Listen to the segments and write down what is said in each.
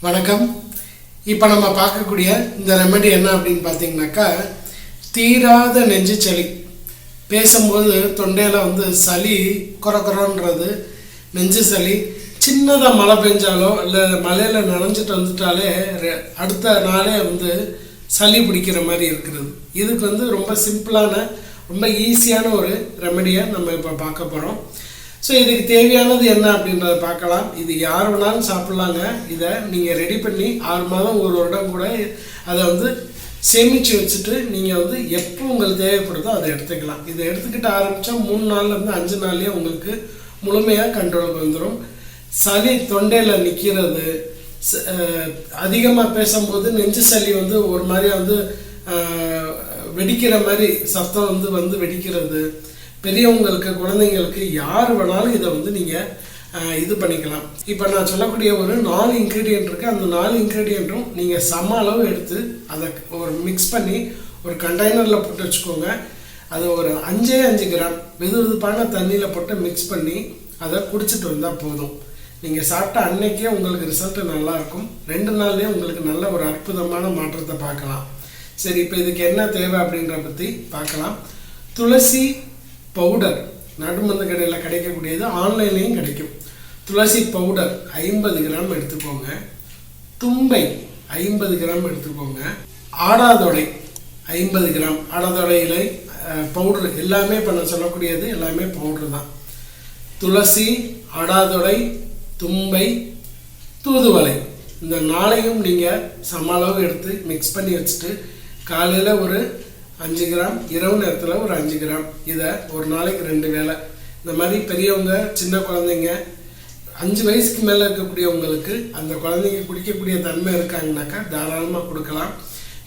வணக்கம். இப்போ நம்ம பார்க்கக்கூடிய இந்த ரெமெடி என்ன அப்படின்னு பார்த்தீங்கன்னாக்கா தீராத நெஞ்சு சளி. பேசும்போது தொண்டையில் வந்து சளி குறக்குறோன்றது நெஞ்சு சளி. சின்னதாக மழை பெஞ்சாலோ இல்லை மழையில் நனைஞ்சிட்டு வந்துட்டாலே ரெ- அடுத்த நாளே வந்து சளி பிடிக்கிற மாதிரி இருக்கிறது. இதுக்கு வந்து ரொம்ப சிம்பிளான ரொம்ப ஈஸியான ஒரு ரெமெடியை நம்ம இப்போ பார்க்க போகிறோம் ஸோ இதுக்கு தேவையானது என்ன அப்படின்றத பார்க்கலாம். இது யார் வேணாலும் சாப்பிட்லாங்க. இதை நீங்கள் ரெடி பண்ணி ஆறு மாதம் ஒரு வருடம் கூட அதை வந்து சேமித்து வச்சுட்டு நீங்கள் வந்து எப்போ உங்களுக்கு தேவைப்படுதோ அதை எடுத்துக்கலாம். இதை எடுத்துக்கிட்டு ஆரம்பித்தா மூணு நாள்லேருந்து அஞ்சு நாள்லேயே உங்களுக்கு முழுமையாக கண்ட்ரோலுக்கு வந்துடும் சளி தொண்டையில் நிற்கிறது அதிகமாக பேசும்போது நெஞ்சு சளி வந்து ஒரு மாதிரி வந்து வெடிக்கிற மாதிரி சத்தம் வந்து வந்து வெடிக்கிறது. பெரியவங்களுக்கு குழந்தைங்களுக்கு யார் வேணாலும் இதை வந்து நீங்கள் இது பண்ணிக்கலாம். இப்போ நான் சொல்லக்கூடிய ஒரு நாலு இன்க்ரீடியன்ட் இருக்குது அந்த நாலு இன்க்ரீடியண்ட்டும் நீங்கள் சம அளவு எடுத்து அதை ஒரு மிக்ஸ் பண்ணி ஒரு கண்டெய்னரில் போட்டு வச்சுக்கோங்க. அதை ஒரு அஞ்சே அஞ்சு கிராம் வெது வெதுப்பான தண்ணியில் போட்டு மிக்ஸ் பண்ணி அதை குடிச்சிட்டு வந்தால் போதும். நீங்கள் சாப்பிட்ட அன்னைக்கே உங்களுக்கு ரிசல்ட் நல்லாயிருக்கும் ரெண்டு நாள்லேயே உங்களுக்கு நல்ல ஒரு அற்புதமான மாற்றத்தை பார்க்கலாம். சரி இப்போ இதுக்கு என்ன தேவை அப்படின்ற பற்றி பார்க்கலாம். துளசி பவுடர் நடுமந்த கடையில் கிடைக்கக்கூடியது ஆன்லைன்லேயும் கிடைக்கும். துளசி பவுடர் ஐம்பது கிராம் எடுத்துக்கோங்க. தும்பை ஐம்பது கிராம் எடுத்துக்கோங்க. ஆடாதொடை ஐம்பது கிராம். ஆடாதொடை இலை பவுடர் எல்லாமே இப்போ நான் சொல்லக்கூடியது எல்லாமே பவுடர் தான். துளசி ஆடாதொடை தும்பை தூதுவளை. இந்த நாளையும் நீங்கள் சம அளவு எடுத்து மிக்ஸ் பண்ணி வச்சுட்டு காலையில் ஒரு அஞ்சு கிராம் இரவு நேரத்தில் ஒரு அஞ்சு கிராம். இதை ஒரு நாளைக்கு ரெண்டு வேளை. இந்த மாதிரி பெரியவங்க சின்ன குழந்தைங்க அஞ்சு வயசுக்கு மேலே இருக்கக்கூடியவங்களுக்கு அந்த குழந்தைங்க குடிக்கக்கூடிய தன்மை இருக்காங்கனாக்கா தாராளமாக கொடுக்கலாம்.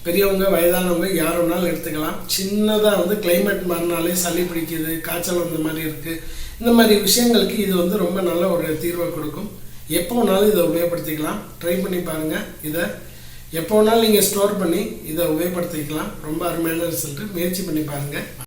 பெரியவங்க வயதானவங்க யார் வேணாலும் எடுத்துக்கலாம். சின்னதாக வந்து கிளைமேட் மாறினாலே சளி பிடிக்குது காய்ச்சல் வந்த மாதிரி இருக்குது இந்த மாதிரி விஷயங்களுக்கு இது வந்து ரொம்ப நல்ல ஒரு தீர்வை கொடுக்கும். எப்போ வேணாலும் இதை உபயோகப்படுத்திக்கலாம். ட்ரை பண்ணி பாருங்கள் இதை எப்போ வேணாலும் நீங்கள் ஸ்டோர் பண்ணி இதை உபயோகப்படுத்திக்கலாம். ரொம்ப அருமையான ரிசல்ட்டு முயற்சி பண்ணி பாருங்கள்